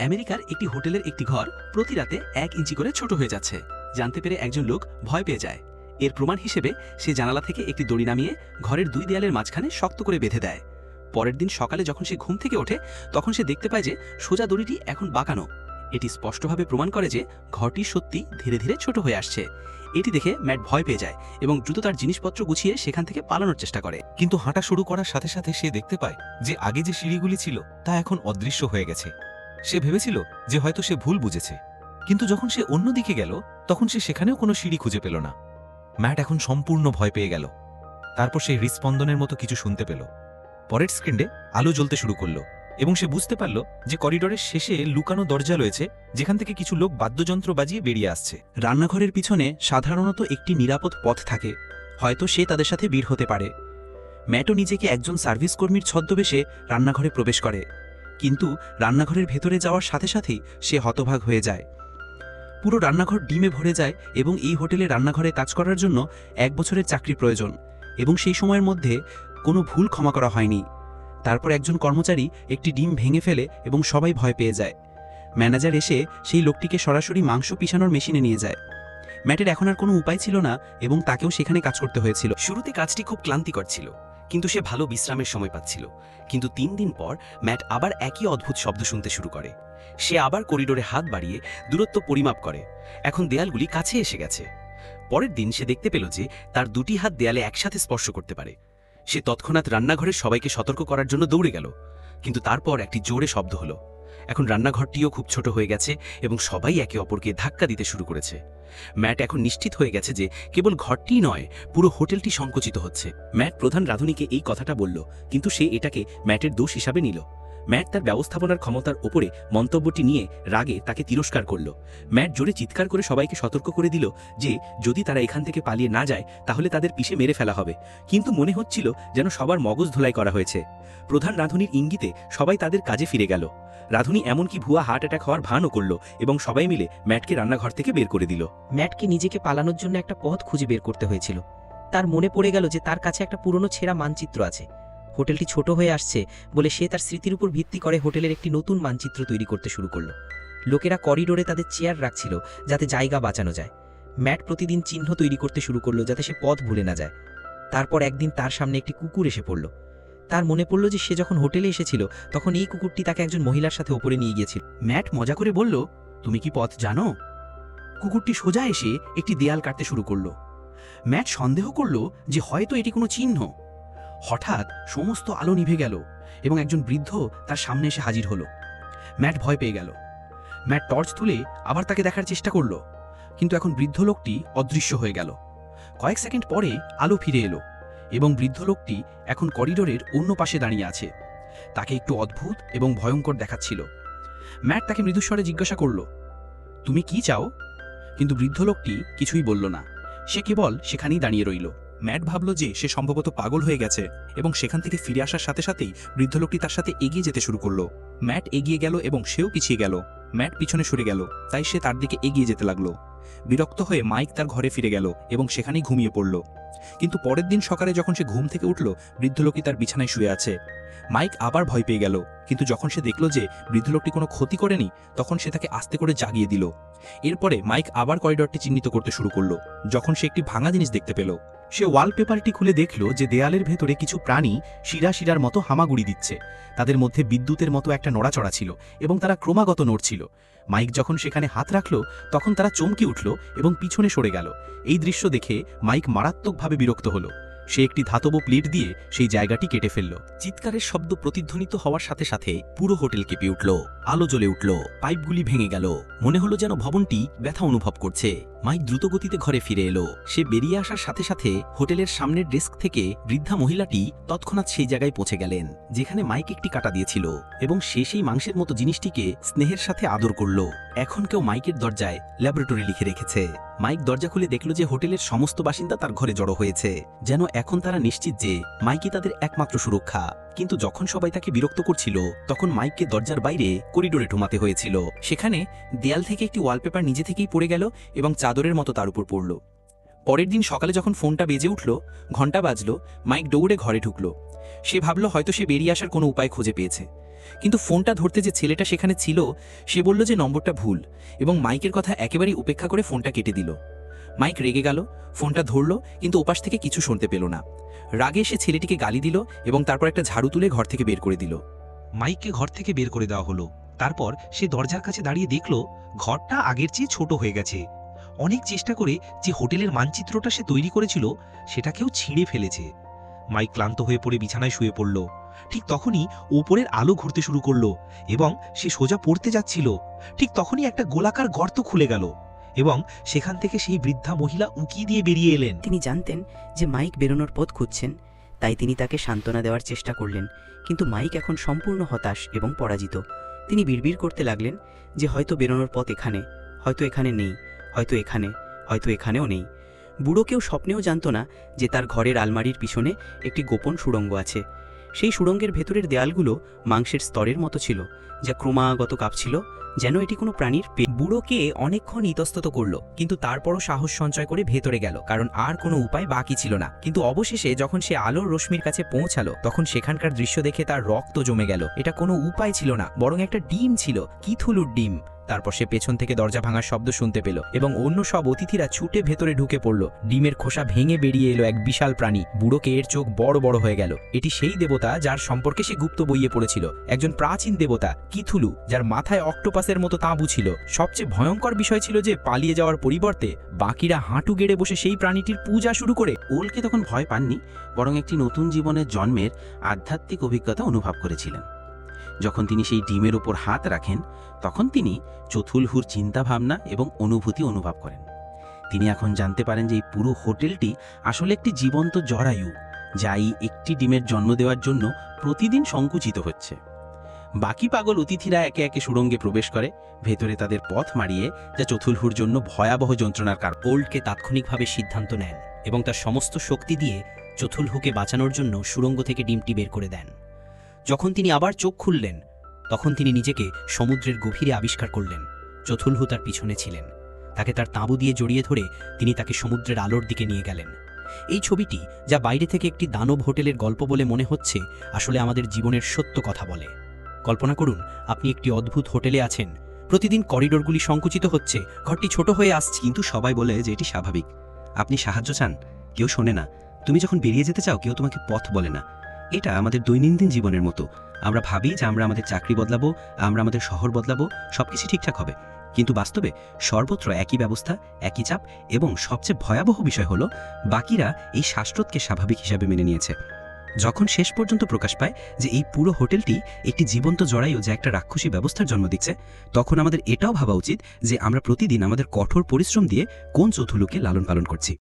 আমেরিকার একটি হোটেলের একটি ঘর প্রতি রাতে এক ইঞ্চি করে ছোট হয়ে যাচ্ছে। জানতে পেরে একজন লোক ভয় পেয়ে যায়। এর প্রমাণ হিসেবে সে জানালা থেকে একটি দড়ি নামিয়ে ঘরের দুই দেয়ালের মাঝখানে শক্ত করে বেঁধে দেয়। পরের দিন সকালে যখন সে ঘুম থেকে ওঠে, তখন সে দেখতে পায় যে সোজা দড়িটি এখন বাঁকানো। এটি স্পষ্টভাবে প্রমাণ করে যে ঘরটি সত্যি ধীরে ধীরে ছোট হয়ে আসছে। এটি দেখে ম্যাট ভয় পেয়ে যায় এবং দ্রুত তার জিনিসপত্র গুছিয়ে সেখান থেকে পালানোর চেষ্টা করে। কিন্তু হাঁটা শুরু করার সাথে সাথে সে দেখতে পায় যে আগে যে সিঁড়িগুলি ছিল, তা এখন অদৃশ্য হয়ে গেছে। সে ভেবেছিল যে হয়তো সে ভুল বুঝেছে। কিন্তু যখন সে অন্যদিকে গেল, তখন সে সেখানেও কোনো সিঁড়ি খুঁজে পেল না। ম্যাট এখন সম্পূর্ণ ভয় পেয়ে গেল। তারপর সে হৃৎস্পন্দনের মতো কিছু শুনতে পেল। পরের স্ক্রিনে আলো জ্বলতে শুরু করল এবং সে বুঝতে পারল যে করিডোরের শেষে লুকানো দরজা রয়েছে, যেখান থেকে কিছু লোক বাদ্যযন্ত্র বাজিয়ে বেরিয়ে আসছে। রান্নাঘরের পিছনে সাধারণত একটি নিরাপদ পথ থাকে। হয়তো সে তাদের সাথে বের হতে পারে। ম্যাটও নিজেকে একজন সার্ভিস কর্মীর ছদ্মবেশে রান্নাঘরে প্রবেশ করে। কিন্তু রান্নাঘরের ভেতরে যাওয়ার সাথে সাথেই সে হতভাগ হয়ে যায়। পুরো রান্নাঘর ডিমে ভরে যায় এবং এই হোটেলে রান্নাঘরে কাজ করার জন্য এক বছরের চাকরি প্রয়োজন এবং সেই সময়ের মধ্যে কোনো ভুল ক্ষমা করা হয়নি। তারপর একজন কর্মচারী একটি ডিম ভেঙে ফেলে এবং সবাই ভয় পেয়ে যায়। ম্যানেজার এসে সেই লোকটিকে সরাসরি মাংস পিষানোর মেশিনে নিয়ে যায়। ম্যাটের এখন আর কোনো উপায় ছিল না এবং তাকেও সেখানে কাজ করতে হয়েছিল। শুরুতে কাজটি খুব ক্লান্তিকর ছিল। কিন্তু সে ভালো বিশ্রামের সময় পাচ্ছিল। কিন্তু তিন দিন পর ম্যাট আবার একই অদ্ভুত শব্দ শুনতে শুরু করে। সে আবার করিডোরে হাত বাড়িয়ে দূরত্ব পরিমাপ করে। এখন দেয়ালগুলি কাছে এসে গেছে। পরের দিন সে দেখতে পেল যে তার দুটি হাত দেয়ালে একসাথে স্পর্শ করতে পারে। সে তৎক্ষণাৎ রান্নাঘরের সবাইকে সতর্ক করার জন্য দৌড়ে গেল। কিন্তু তারপর একটি জোরে শব্দ হলো। এখন রান্নাঘরটিও খুব ছোট হয়ে গেছে এবং সবাই একে অপরকে ধাক্কা দিতে শুরু করেছে। ম্যাট এখন নিশ্চিত হয়ে গেছে যে কেবল ঘরটি নয়, পুরো হোটেলটি সংকুচিত হচ্ছে। ম্যাট প্রধান রাঁধুনিকে এই কথাটা বলল, কিন্তু সে এটাকে ম্যাটের দোষ হিসাবে নিল। ম্যাট তার ব্যবস্থাপনার ক্ষমতার ওপরে মন্তব্যটি নিয়ে রাগে তাকে তিরস্কার করল। ম্যাট জোরে চিৎকার করে সবাইকে সতর্ক করে দিল যে, যদি তারা এখান থেকে পালিয়ে না যায়, তাহলে তাদের পিষে মেরে ফেলা হবে। কিন্তু মনে হচ্ছিল যেন সবার মগজ ধোলাই করা হয়েছে। প্রধান রাঁধুনির ইঙ্গিতে সবাই তাদের কাজে ফিরে গেল। রাঁধুনি এমনকি ভুয়া হার্ট অ্যাটাক হওয়ার ভানও করল এবং সবাই মিলে ম্যাটকে রান্নাঘর থেকে বের করে দিল। ম্যাটকে নিজেকে পালানোর জন্য একটা পথ খুঁজে বের করতে হয়েছিল। তার মনে পড়ে গেল যে তার কাছে একটা পুরনো ছেঁড়া মানচিত্র আছে। হোটেলটি ছোট হয়ে আসছে বলে সে তার স্মৃতির উপর ভিত্তি করে হোটেলের একটি নতুন মানচিত্র তৈরি করতে শুরু করল। লোকেরা করিডোরে তাদের চেয়ার রাখছিল যাতে জায়গা বাঁচানো যায়। ম্যাট প্রতিদিন চিহ্ন তৈরি করতে শুরু করল যাতে সে পথ ভুলে না যায়। তারপর একদিন তার সামনে একটি কুকুর এসে পড়ল। তার মনে পড়ল যে সে যখন হোটেলে এসেছিল, তখন এই কুকুরটি তাকে একজন মহিলার সাথে ওপরে নিয়ে গিয়েছিল। ম্যাট মজা করে বলল, তুমি কি পথ জানো? কুকুরটি সোজা এসে একটি দেয়াল কাটতে শুরু করল। ম্যাট সন্দেহ করল যে হয়তো এটি কোনো চিহ্ন। হঠাৎ সমস্ত আলো নিভে গেল এবং একজন বৃদ্ধ তার সামনে এসে হাজির হলো। ম্যাট ভয় পেয়ে গেল। ম্যাট টর্চ তুলে আবার তাকে দেখার চেষ্টা করল, কিন্তু এখন বৃদ্ধ লোকটি অদৃশ্য হয়ে গেল। কয়েক সেকেন্ড পরে আলো ফিরে এলো এবং বৃদ্ধ লোকটি এখন করিডোরের অন্য পাশে দাঁড়িয়ে আছে। তাকে একটু অদ্ভুত এবং ভয়ঙ্কর দেখাচ্ছিল। ম্যাট তাকে মৃদুস্বরে জিজ্ঞাসা করল, তুমি কি চাও? কিন্তু বৃদ্ধ লোকটি কিছুই বলল না। সে কেবল সেখানেই দাঁড়িয়ে রইল। ম্যাট ভাবল যে সে সম্ভবত পাগল হয়ে গেছে এবং সেখান থেকে ফিরে আসার সাথে সাথেই বৃদ্ধ লোকটি তার সাথে এগিয়ে যেতে শুরু করল। ম্যাট এগিয়ে গেল এবং সেও পিছিয়ে গেল। ম্যাট পিছনে সরে গেল, তাই সে তার দিকে এগিয়ে যেতে লাগল। বিরক্ত হয়ে মাইক তার ঘরে ফিরে গেল এবং সেখানেই ঘুমিয়ে পড়ল। কিন্তু পরের দিন সকালে যখন সে ঘুম থেকে উঠল, বৃদ্ধ লোকটি তার বিছানায় শুয়ে আছে। মাইক আবার ভয় পেয়ে গেল, কিন্তু যখন সে দেখল যে বৃদ্ধ লোকটি কোনো ক্ষতি করেনি, তখন সে তাকে আস্তে করে জাগিয়ে দিল। এরপরে মাইক আবার করিডরটি চিহ্নিত করতে শুরু করল, যখন সে একটি ভাঙা জিনিস দেখতে পেল। সে ওয়ালপেপারটি খুলে দেখল যে দেয়ালের ভেতরে কিছু প্রাণী শিরা শিরার মতো হামাগুড়ি দিচ্ছে। তাদের মধ্যে বিদ্যুতের মতো একটা নড়াচড়া ছিল এবং তারা ক্রমাগত নড়ছিল। মাইক যখন সেখানে হাত রাখল, তখন তারা চমকে উঠল এবং পিছনে সরে গেল। এই দৃশ্য দেখে মাইক মারাত্মকভাবে বিরক্ত হলো। সে একটি ধাতব প্লেট দিয়ে সেই জায়গাটি কেটে ফেলল। চিৎকারের শব্দ প্রতিধ্বনিত হওয়ার সাথে সাথে পুরো হোটেল কেঁপে উঠল, আলো জ্বলে উঠল, পাইপগুলি ভেঙে গেল। মনে হলো যেন ভবনটি ব্যথা অনুভব করছে। মাইক দ্রুতগতিতে ঘরে ফিরে এলো। সে বেরিয়ে আসার সাথে সাথে হোটেলের সামনের ডেস্ক থেকে বৃদ্ধা মহিলাটি তৎক্ষণাৎ সেই জায়গায় পৌঁছে গেলেন, যেখানে মাইক একটি কাটা দিয়েছিল এবং সে সেই মাংসের মতো জিনিসটিকে স্নেহের সাথে আদর করল। এখন কেউ মাইকের দরজায় ল্যাবরেটরি লিখে রেখেছে। মাইক দরজা খুলে দেখল যে হোটেলের সমস্ত বাসিন্দা তার ঘরে জড়ো হয়েছে, যেন এখন তারা নিশ্চিত যে মাইকই তাদের একমাত্র সুরক্ষা। কিন্তু যখন সবাই তাকে বিরক্ত করছিল, তখন মাইককে দরজার বাইরে করিডোরে ঢুমাতে হয়েছিল। সেখানে দেয়াল থেকে একটি ওয়ালপেপার নিজে থেকেই পড়ে গেল এবং চাদরের মতো তার উপর পড়ল। পরের দিন সকালে যখন ফোনটা বেজে উঠল ঘণ্টা বাজলো, মাইক দৌড়ে ঘরে ঢুকল। সে ভাবল হয়তো সে বেরিয়ে আসার কোনো উপায় খুঁজে পেয়েছে। কিন্তু ফোনটা ধরতে যে ছেলেটা সেখানে ছিল, সে বলল যে নম্বরটা ভুল এবং মাইকের কথা একেবারেই উপেক্ষা করে ফোনটা কেটে দিল। মাইক রেগে গেল, ফোনটা ধরল, কিন্তু ওপাশ থেকে কিছু শুনতে পেল না। রাগে সে ছেলেটিকে গালি দিল এবং তারপর একটা ঝাড়ু তুলে ঘর থেকে বের করে দিল। মাইককে ঘর থেকে বের করে দেওয়া হলো। তারপর সে দরজার কাছে দাঁড়িয়ে দেখল, ঘরটা আগের চেয়ে ছোট হয়ে গেছে। অনেক চেষ্টা করে যে হোটেলের মানচিত্রটা সে তৈরি করেছিল, সেটাকেও ছিঁড়ে ফেলেছে। মাইক ক্লান্ত হয়ে পড়ে বিছানায় শুয়ে পড়ল। ঠিক তখনই ওপরের আলো ঘুরতে শুরু করল এবং সে সোজা পড়তে যাচ্ছিল। ঠিক তখনই একটা গোলাকার গর্ত খুলে গেল। এবং সেখান থেকে সেই বৃদ্ধা মহিলা উঁকি দিয়ে বেরিয়ে এলেন। তিনি জানতেন যে মাইক বেরোনোর পথ খুঁজছেন, তাই তিনি তাকে সান্ত্বনা দেওয়ার চেষ্টা করলেন। কিন্তু মাইক এখন সম্পূর্ণ হতাশ এবং পরাজিত। তিনি বিড়বিড় করতে লাগলেন যে হয়তো বেরোনোর পথ এখানে, হয়তো এখানে নেই, হয়তো এখানে, হয়তো এখানেও নেই। বুড়ো কেউ স্বপ্নেও জানত না যে তার ঘরের আলমারির পিছনে একটি গোপন সুড়ঙ্গ আছে। সেই সুড়ঙ্গের ভেতরের দেয়ালগুলো মাংসের স্তরের মতো ছিল, যা ক্রমাগত কাঁপছিল যেন এটি কোনো প্রাণীর পেট বুড়োকে অনেকক্ষণ ইতস্তত করল, কিন্তু তারপরও সাহস সঞ্চয় করে ভেতরে গেল, কারণ আর কোনো উপায় বাকি ছিল না। কিন্তু অবশেষে যখন সে আলোর রশ্মির কাছে পৌঁছালো, তখন সেখানকার দৃশ্য দেখে তার রক্ত জমে গেল। এটা কোনো উপায় ছিল না, বরং একটা ডিম ছিল, কিথুলুর ডিম। তারপর সে পেছন থেকে দরজা ভাঙার শব্দ শুনতে পেল এবং অন্য সব অতিথিরা ছুটে ভেতরে ঢুকে পড়ল। ডিমের খোসা ভেঙে বেরিয়ে এলো এক বিশাল প্রাণী। বুড়োকে এর চোখ বড় বড় হয়ে গেল। এটি সেই দেবতা যার সম্পর্কে সে গুপ্ত বইয়ে পড়েছিল। একজন প্রাচীন দেবতা, কিথুলু, যার মাথায় অক্টোপাসের মতো তাঁবু ছিল। সবচেয়ে ভয়ঙ্কর বিষয় ছিল যে পালিয়ে যাওয়ার পরিবর্তে বাকিরা হাঁটু গেড়ে বসে সেই প্রাণীটির পূজা শুরু করে। ওলকে তখন ভয় পাননি, বরং একটি নতুন জীবনের জন্মের আধ্যাত্মিক অভিজ্ঞতা অনুভব করেছিলেন। যখন তিনি সেই ডিমের ওপর হাত রাখেন, তখন তিনি চথুলহুর চিন্তাভাবনা এবং অনুভূতি অনুভব করেন। তিনি এখন জানতে পারেন যে এই পুরো হোটেলটি আসলে একটি জীবন্ত জরায়ু, যা এই একটি ডিমের জন্ম দেওয়ার জন্য প্রতিদিন সংকুচিত হচ্ছে। বাকি পাগল অতিথিরা একে একে সুড়ঙ্গে প্রবেশ করে, ভেতরে তাদের পথ মারিয়ে, যা চথুলহুর জন্য ভয়াবহ যন্ত্রণার কারণ। ওল্ডকে তাৎক্ষণিকভাবে সিদ্ধান্ত নেন এবং তার সমস্ত শক্তি দিয়ে চথুলহুকে বাঁচানোর জন্য সুড়ঙ্গ থেকে ডিমটি বের করে দেন। যখন তিনি আবার চোখ খুললেন, তখন তিনি নিজেকে সমুদ্রের গভীরে আবিষ্কার করলেন চথুলহু তার পিছনে ছিলেন। তাকে তার তাঁবু দিয়ে জড়িয়ে ধরে তিনি তাকে সমুদ্রের আলোর দিকে নিয়ে গেলেন। এই ছবিটি, যা বাইরে থেকে একটি দানব হোটেলের গল্প বলে মনে হচ্ছে, আসলে আমাদের জীবনের সত্য কথা বলে। কল্পনা করুন, আপনি একটি অদ্ভুত হোটেলে আছেন। প্রতিদিন করিডোরগুলি সংকুচিত হচ্ছে, ঘরটি ছোট হয়ে আসছে। কিন্তু সবাই বলে যে এটি স্বাভাবিক। আপনি সাহায্য চান, কেউ শোনে না। তুমি যখন বেরিয়ে যেতে চাও, কেউ তোমাকে পথ বলে না। এটা আমাদের দৈনন্দিন জীবনের মতো। আমরা ভাবি যে আমরা আমাদের চাকরি বদলাবো, আমরা আমাদের শহর বদলাবো, সবকিছু ঠিকঠাক হবে। কিন্তু বাস্তবে সর্বত্র একই ব্যবস্থা, একই চাপ এবং সবচেয়ে ভয়াবহ বিষয় হলো, বাকিরা এই শাস্ত্রতকে স্বাভাবিক হিসাবে মেনে নিয়েছে। যখন শেষ পর্যন্ত প্রকাশ পায় যে এই পুরো হোটেলটি একটি জীবন্ত জড়াইও যে একটা রাক্ষসী ব্যবস্থার জন্ম দিচ্ছে, তখন আমাদের এটাও ভাবা উচিত যে আমরা প্রতিদিন আমাদের কঠোর পরিশ্রম দিয়ে কোন চতুলুকে লালন পালন করছি।